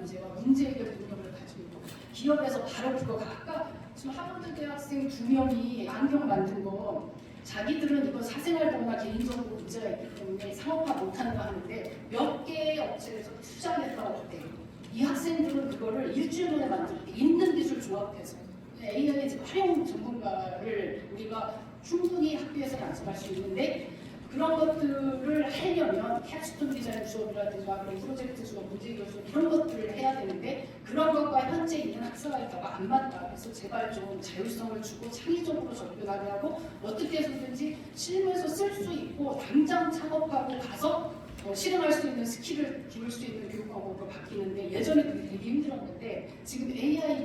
문제와 문제 해결 능력을 가지고 있고 기업에서 바로 그거가 아까 지금 하버드 대학생 두 명이 안경 만든 거 자기들은 이거 사생활보호나 개인정보 문제가 있기 때문에 상업화 못한다 하는데 몇 개의 업체에서 투자했다고 그때 이 학생들은 그거를 일주일 만에 만들었대. 있는 기술 조합해서. AI 지금 활용 전문가를 우리가 충분히 학교에서 양성할 수 있는데 그런 것들을 하려면 캡스톤 디자인 수업이라든가 그런 프로젝트 수업, 문제해결 수업 이런 것들을 해야 되는데 그런 것과 현재 있는 학생활과가 안 맞다. 그래서 제발 좀 자율성을 주고 창의적으로 접근하게 하고 어떻게 해서든지 실무에서 쓸 수 있고 당장 창업하고 가서 어, 실행할 수 있는 스킬을 기울 수 있는 교육 방법으로 바뀌는데 예전에 그게 되게 힘들었는데 지금 AI 그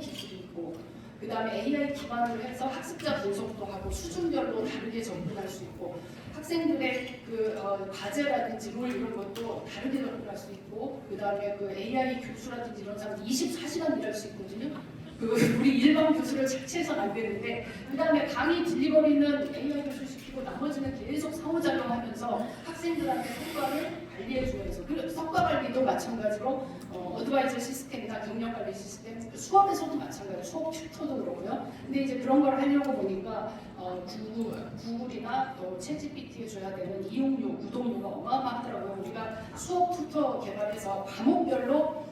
다음에 AI 기반으로 해서 학습자 분석도 하고 수준별로 다르게 접근할 수 있고 학생들의 그 어, 과제라든지 롤 이런 것도 다르게 접근할 수 있고 그 다음에 그 AI 교수라든지 이런 사람 24시간 일할 수 있거든요. 그 우리 일반 교수를 자체해서는 안 되는데 그 다음에 강의 딜리버리는 AI 교수 시키고 나머지는 계속 상호작용 하면서 학생들한테 성과를 관리해주면서 그 성과 관리도 마찬가지로 어, 어드바이저 시스템이나 경력 관리 시스템 수업에서도 마찬가지로 수업 튜터도 그렇고요. 근데 이제 그런 걸 하려고 보니까 어, 구글, 구글이나 또 챗GPT에 줘야 되는 이용료, 구독료가 어마어마하더라고요. 우리가 수업 튜터 개발해서 과목별로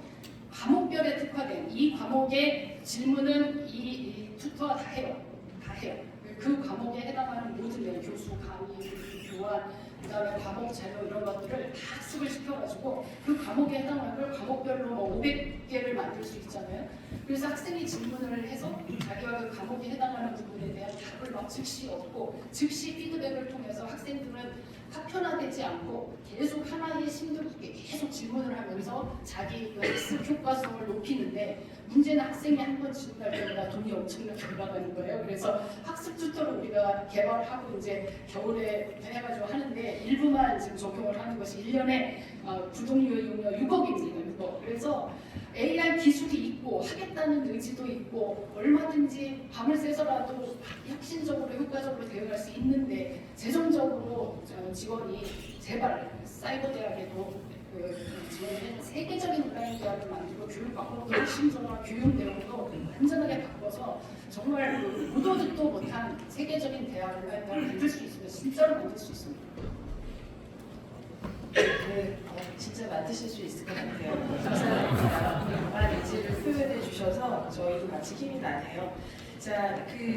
과목별에 특화된 이 과목의 질문은 이, 이 튜터가 다 해요. 다 해요. 그 과목에 해당하는 모든 교수, 강의, 교환, 그 다음에 과목 자료 이런 것들을 다 학습을 시켜가지고 그 과목에 해당하는 걸 과목별로 뭐 500개를 만들 수 있잖아요. 그래서 학생이 질문을 해서 자기가 그 과목에 해당하는 부분에 대한 답을 막 즉시 얻고 즉시 피드백을 통해서 학생들은 파편화되지 않고 계속 하나의 심도 깊게 계속 질문을 하면서 자기 그 학습 효과성을 높이는데 문제는 학생이 한번 엄청나게 올라가는 거예요. 그래서 학습 튜터를 우리가 개발하고 이제 겨울에 해가지고 하는데 일부만 지금 적용을 하는 것이 1년에 어, 구독료 이용료 6억입니다. 6억. 그래서 AI 기술이 있고 하겠다는 의지도 있고 얼마든지 밤을 새서라도 혁신적으로 효과적으로 대응할 수 있는데 재정적으로 저 직원이 제발 사이버 대학에도 그 세계적인 대학을 만들고 교육 방법도 핵심적으로 교육 내용도 완전하게 바꿔서 정말 그 보도 듣도 못한 세계적인 대학을 만들 수 있으면 진짜로 만들 수 있습니다. 네, 어, 진짜 만드실 수 있을 것 같아요. 감사합니다. 강한 의지를 표현해 주셔서 저희도 같이 힘이 나네요. 자, 그